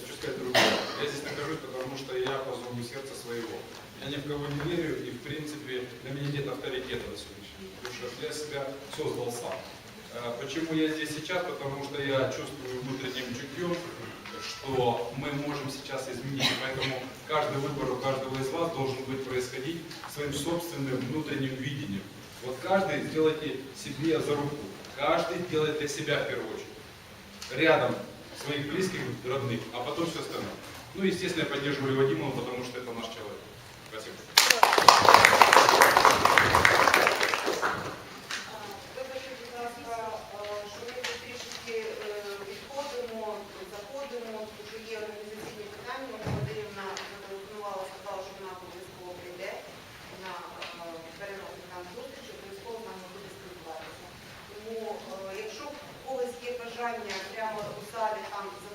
хочу сказать другое. Я здесь нахожусь, потому что я по зову сердца своего. Я ни в кого не верю, и в принципе для меня нет авторитета на сегодняшний день. Потому что я себя создал сам. Э, Почему я здесь сейчас? Потому что я чувствую внутренним чутьем, что мы можем сейчас изменить. Поэтому каждый выбор у каждого из вас должен быть происходить своим собственным внутренним видением. Вот каждый сделайте себе за руку. Каждый делает для себя в первую очередь. Рядом своих близких, родных, а потом все остальное. Ну, естественно, я поддерживаю Вадимова, потому что это наш человек. Спасибо. Будь ласка, бажання прямо у залі там за цією